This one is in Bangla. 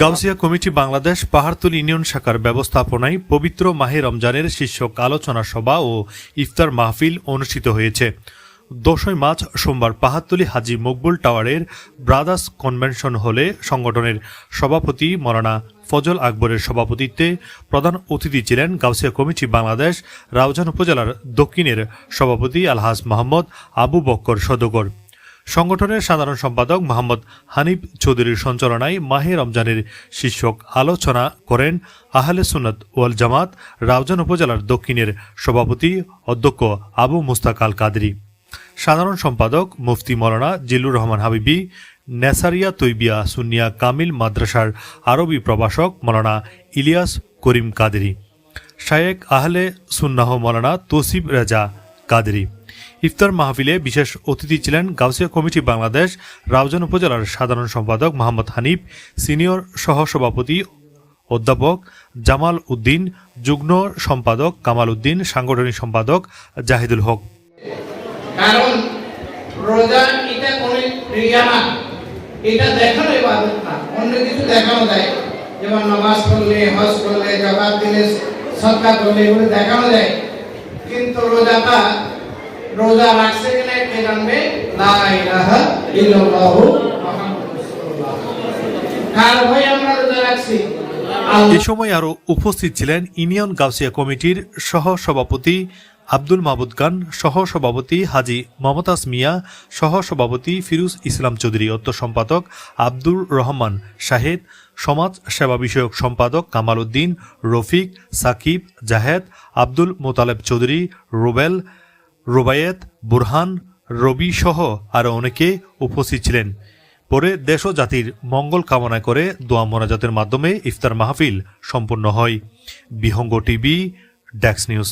গাউসিয়া কমিটি বাংলাদেশ পাহাড়তুল ইউনিয়ন শাখার ব্যবস্থাপনায় পবিত্র মাহে রমজানের শীর্ষক আলোচনা সভা ও ইফতার মাহফিল অনুষ্ঠিত হয়েছে। দশই মার্চ সোমবার পাহাড়তলী হাজি মকবুল টাওয়ারের ব্রাদার্স কনভেনশন হলে সংগঠনের সভাপতি মরানা ফজল আকবরের সভাপতিত্বে প্রধান অতিথি ছিলেন গাউসিয়া কমিটি বাংলাদেশ, রাউজান উপজেলার দক্ষিণের সভাপতি আলহাজ মোহাম্মদ আবু বক্কর সদগর। সংগঠনের সাধারণ সম্পাদক মোহাম্মদ হানিফ চৌধুরীর সঞ্চালনায় মাহে রমজানের শীর্ষক আলোচনা করেন আহলে সুন্নত ওয়াল জামাত, রাউজান উপজেলার দক্ষিণের সভাপতি অধ্যক্ষ আবু মুস্তাক আল কাদরি সাধারণ সম্পাদক মুফতি মৌলানা জিল্লুর রহমান হাবিবি, নেসারিয়া তৈবিয়া সুনিয়া কামিল মাদ্রাসার আরবি প্রভাষক মৌলানা ইলিয়াস করিম কাদেরি, শায়েক আহলে সুন্নাহ মৌলানা তসিব রেজা কাদেরি। ইফতার মাহফিলে বিশেষ অতিথি ছিলেন গাউসিয়া কমিটি বাংলাদেশ, রাউজান উপজেলার সাধারণ সম্পাদক মোহাম্মদ হানিফ, সিনিয়র সহসভাপতি অধ্যাপক জামাল উদ্দিন, যুগ্ম সম্পাদক কামাল উদ্দিন, সাংগঠনিক সম্পাদক জাহিদুল হক। কারণ রোজা এটা কোন ক্রিয়া না। এটা দেখানো ইবাদত না অন্য কিছু দেখানো যায় যেমন নামাজ পড়লে, হজ করলে, জাকাত দিলে, সদকা করলে, এগুলো দেখানো যায়। কিন্তু রোজাটা, রোজা রাখছে কিনা কে জানবে? লা ইলাহা ইল্লাল্লাহু এ সময় আরও উপস্থিত ছিলেন ইউনিয়ন গাউসিয়া কমিটির সহ সভাপতি আব্দুল মাহবুদ খান সহ সভাপতি হাজি মমতাজ মিয়া সহ সভাপতি ফিরুজ ইসলাম চৌধুরী অর্থ সম্পাদক আব্দুর রহমান শাহেদ, সমাজ সেবা বিষয়ক সম্পাদক কামাল উদ্দিন, রফিক, সাকিব, জাহেদ, আব্দুল মোতালেব চৌধুরী, রুবেল, রুবায়েত, বুরহান, রবি সহ আরও অনেকে উপস্থিত ছিলেন। পরে দেশ ও জাতির মঙ্গল কামনা করে দোয়া মোনাজাতের মাধ্যমে ইফতার মাহফিল সম্পন্ন হয়। বিহঙ্গ টিভি, ডেক্স নিউজ।